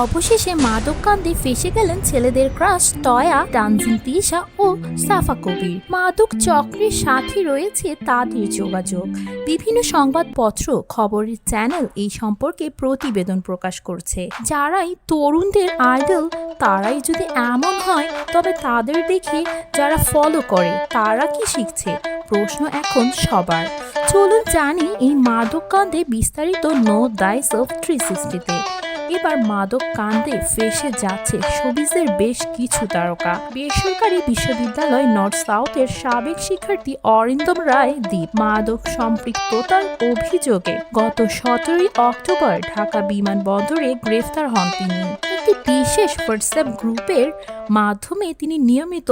অবশেষে মাদক কান্দে ফেসে গেলেন ছেলেদের ক্রাশ তয়া তানজিন তিশা ও সাফা কবির। মাদক চক্রের সাথে রয়েছে তাদের যোগাযোগ। বিভিন্ন সংবাদপত্র, খবরের চ্যানেল এই সম্পর্কে প্রতিবেদন প্রকাশ করছে। যারাই তরুণদের আইডল, তারাই যদি এমন হয়, তবে তাদের দেখে যারা ফলো করে, তারা কি শিখছে? প্রশ্ন এখন সবার। চলুন জানি এই মাদক কান্দে বিস্তারিত নো দাইস অফ থ্রি সিক্সটিতে। এবার মাদক কান্দে ফেসে যাচ্ছে শোবিজের বেশ কিছু তারকা। বেসরকারি বিশ্ববিদ্যালয় নর্থ সাউথের সাবেক শিক্ষার্থী অরিন্দম রায় দ্বীপ মাদক সম্পৃক্ততার অভিযোগে গত সতেরোই অক্টোবর ঢাকা বিমানবন্দরে গ্রেফতার হন তিনি। একটি বিশেষ হোয়াটসঅ্যাপ গ্রুপের মাধ্যমে তিনি নিয়মিত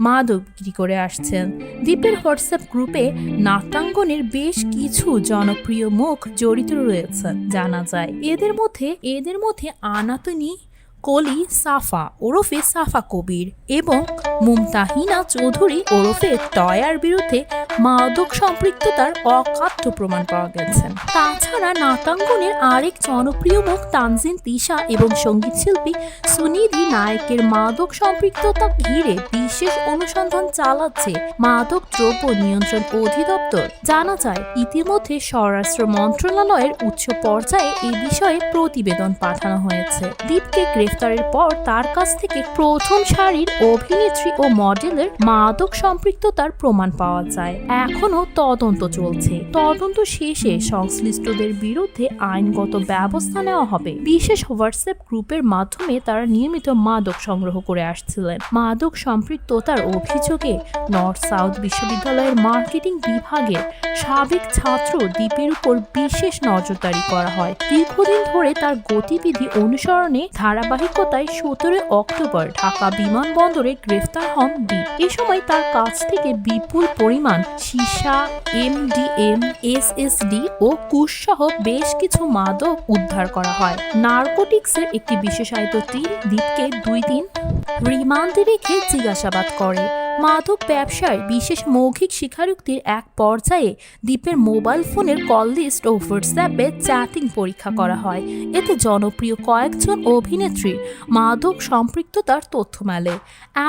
মাদক বিক্রি করে আসছেন। দ্বীপের হোয়াটসঅ্যাপ গ্রুপে নাট্যাঙ্গনের বেশ কিছু জনপ্রিয় মুখ জড়িত রয়েছে, জানা যায়। এদের মধ্যে এদের মধ্যে আনাতনি, কলি, সাফা, ওরফে সাফা কবির এবং মুমতাহিনা চৌধুরী ওরফে টয়ার বিরুদ্ধে মাদক সম্পৃক্ততার অকাট্য প্রমাণ পাওয়া গেছে। তাছাড়া নাটাঙ্গনের আরেক জনপ্রিয় মুখ তানজিন তিশা এবং সঙ্গীতশিল্পী সুনিধি নায়কের মাদক সম্পৃক্ততা ঘিরে বিশেষ অনুসন্ধান চালাচ্ছে মাদক দ্রব্য নিয়ন্ত্রণ অধিদপ্তর। জানা যায়, ইতিমধ্যে স্বরাষ্ট্র মন্ত্রণালয়ের উচ্চ পর্যায়ে এই বিষয়ে প্রতিবেদন পাঠানো হয়েছে। দীপকে গ্রেফতারের পর তার কাছ থেকে প্রথম সারির অভিনেত্রী ও মডেলের মাদক সম্পৃক্ততার প্রমাণ পাওয়া যায়। এখনও তদন্ত চলছে। তদন্ত শেষে সংশ্লিষ্টদের বিরুদ্ধে আইনগত ব্যবস্থা নেওয়া হবে। বিশেষ হোয়াটসঅ্যাপ গ্রুপের মাধ্যমে তারা নিয়মিত মাদক সংগ্রহ করে আসছিলেন। মাদক সম্পৃক্ততার অভিযোগে নর্থ সাউথ বিশ্ববিদ্যালয়ের মার্কেটিং বিভাগের সাবেক ছাত্র দ্বীপের উপর বিশেষ নজরদারি করা হয়। দীর্ঘদিন ধরে তার গতিবিধি অনুসরণে ধারাবাহিকতায় সতেরোই অক্টোবর ঢাকা বিমানবন্দরে গ্রেফতার হন দ্বীপ এ সময় তার কাছ থেকে বিপুল পরিমাণ সীসা এমডিএম এসএসডি ও কুশ সহ বেশ কিছু মাদক উদ্ধার করা হয়। নার্কোটিক্সের একটি বিশেষায়িত টিম দ্বীপকে দুই দিন রিমান্ডে রেখে জিজ্ঞাসাবাদ করে। মাদক ব্যবসায় বিশেষ মৌখিক স্বীকারোক্তির এক পর্যায়ে দ্বীপের মোবাইল ফোনের কল লিস্ট ও হোয়াটসঅ্যাপে চ্যাটিং পরীক্ষা করা হয়। এতে জনপ্রিয় কয়েকজন অভিনেত্রীর মাদক সম্পৃক্ততার তথ্য মেলে।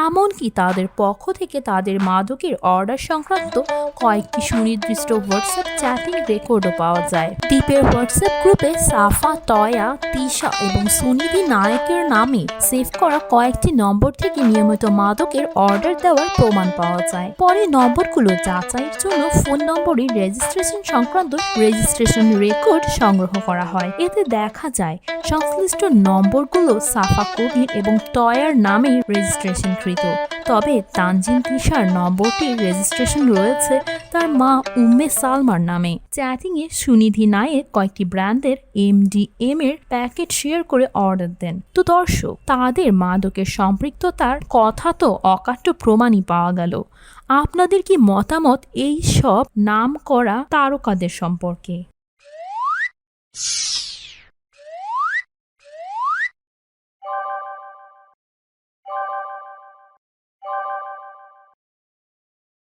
এমনকি তাদের পক্ষ থেকে তাদের মাদকের অর্ডার সংক্রান্ত কয়েকটি সুনির্দিষ্ট হোয়াটসঅ্যাপ চ্যাটিং রেকর্ডও পাওয়া যায়। দ্বীপের হোয়াটসঅ্যাপ গ্রুপে সাফা, তয়া, তিশা এবং সুনিধি নায়কের নামে সেভ করা কয়েকটি নম্বর থেকে নিয়মিত মাদকের অর্ডার দেওয়ার প্রমাণ পাওয়া যায়। পরে নম্বরগুলো যাচাইয়ের জন্য ফোন নম্বরে রেজিস্ট্রেশন সংক্রান্ত রেজিস্ট্রেশন রেকর্ড সংগ্রহ করা হয়। এতে দেখা যায়, সংশ্লিষ্ট নম্বরগুলো সাফা কবির এবং টয়ার নামে রেজিস্ট্রেশন রেজিস্ট্রেশনকৃত তবে তানজিন তিশার নম্বরটির রেজিস্ট্রেশন রয়েছে তার মা উম্মে সালমার নামে। চ্যাটিংয়ে সুনিধি নায়েক কয়েকটি ব্র্যান্ডের এমডিএম এর প্যাকেট শেয়ার করে অর্ডার দেন। তো দর্শক, তাদের মাদকের সম্পৃক্ততার কথা তো অকাট্য প্রমাণই পাওয়া গেল। আপনাদের কি মতামত এই সব নাম করা তারকাদের সম্পর্কে?